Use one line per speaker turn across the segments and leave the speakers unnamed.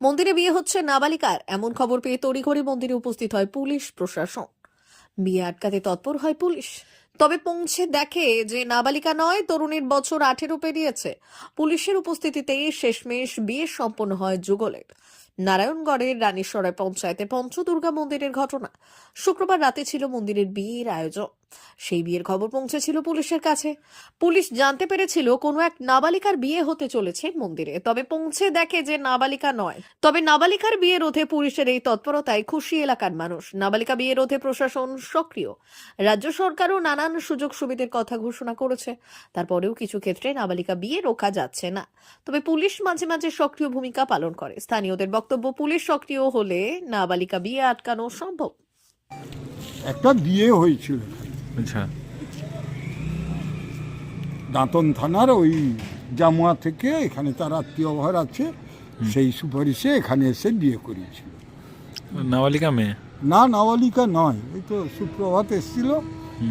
মন্দিরে বিয়ে হচ্ছে নাবালিকার। এমন খবর পেয়ে তড়িঘড়ি মন্দিরে উপস্থিত হয় পুলিশ প্রশাসন। বিয়ে আটকাতে তৎপর হয় পুলিশ। তবে পৌঁছে দেখে যে নাবালিকা নয়, তরুণীর বছর আঠেরো পেরিয়েছে। পুলিশের উপস্থিতিতে শেষমেশ বিয়ে সম্পন্ন হয় যুগলের। নারায়ণগড়ের রানীশ্বরায় পঞ্চায়েতে পঞ্চদুর্গা মন্দিরের ঘটনা। শুক্রবার রাতে ছিল মন্দিরের বিয়ের আয়োজন। সেই বিয়ের খবর পৌঁছেছিল পুলিশের কাছে। পুলিশ জানতে পেরেছিল কোনো এক নাবালিকার বিয়ে হতে চলেছে মন্দিরে। তবে পৌঁছে দেখে যে নাবালিকা নয়। তবে নাবালিকার বিয়ে রোধে পুলিশের এই তৎপরতায় খুশি এলাকার মানুষ। নাবালিকা বিয়ে রোধে প্রশাসন সক্রিয়। রাজ্য সরকারও নানান সুযোগ সুবিধার কথা ঘোষণা করেছে। তারপরেও কিছু ক্ষেত্রে নাবালিকা বিয়ে রোখা যাচ্ছে না। তবে পুলিশ মাঝে মাঝে সক্রিয় ভূমিকা পালন করে। স্থানীয়দের বক্তব্য, পুলিশ সক্রিয় হলে নাবালিকা বিয়ে আটকানো সম্ভব।
একটা বিয়ে হয়েছিল।
আচ্ছা।
দাঁতন থানার ওই জামুয়া থেকে এখানে তার আত্মীয় ঘর আছে সেই সুপারিশে এখানে এসে বিয়ে করিয়েছিল।
নাবালিকা মেয়ে?
না নাবালিকা নয় ওই তো সুপ্রভাত এসেছিল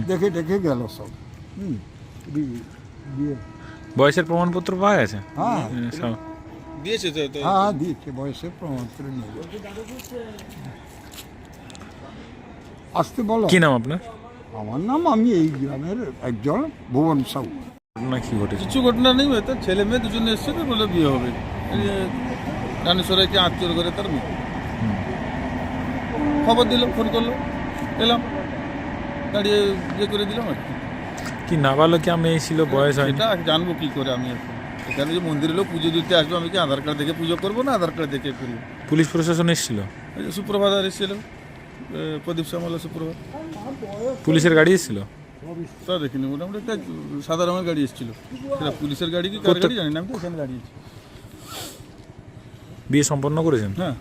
দেখে দেখে গেল সব। হুম বিয়ে।
বয়সের প্রমাণপত্র পাওয়া গেছে?
হ্যাঁ।
সব।
দিয়েছে তো তো?
হ্যাঁ দিয়েছে বয়সের প্রমাণপত্র নিয়ে। গেছে। আসতে বলো।
কি নাম আপনার?
আমার নাম আমি এই গ্রামের একজন ভুবন সাউ
ঘটনা কি ঘটেছে?
কিছু ঘটনা নেই হয়তো ছেলে মেয়ে দুজনে এসছে তো বলে বিয়ে হবে। রানীশ্বরাইকে আত্মীয় করে তার মেয়ে। খবর দিলাম ফোন করল এলাম। দাঁড়িয়ে ইয়ে করে দিলাম আর কি।
কি নাবালকা মেয়ে ছিল বয়স হয়নি?
এটা জানব কি করে আমি এখন। এখানে যে মন্দিরে লোক পুজো দিতে আসব আমি কি আধার কার্ড দেখে পুজো করব না আধার কার্ড দেখে করব
পুলিশ প্রশাসন এসেছিল?
সুপ্রভাত এসেছিল। প্রদীপ শ্যামলা সুপ্রভাত।
পুলিশের গাড়ি এসেছিল?
তা দেখিনি মোটামুটি একটা সাদা রঙের গাড়ি এসেছিল। সেটা পুলিশের গাড়ি কি কার গাড়ি জানি না আমি তো এখানে দাঁড়িয়েছি
বিয়ে সম্পন্ন করেছেন?
হ্যাঁ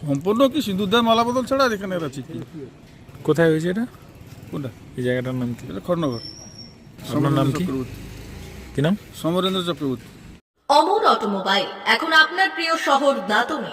সম্পূর্ণ কি সিন্দুরদার মালা বদল ছাড়া আর এখানে আর আছে কি?
কোথায় হয়েছে এটা?
কোনটা?
এই জায়গাটার নাম কি?
এটা খড়নগর।
আপনার নাম কি?
চক্রবর্তী।
কি নাম?
সমরেন্দ্র চক্রবর্তী।
অমর অটোমোবাইল এখন আপনার প্রিয় শহর দাতনে।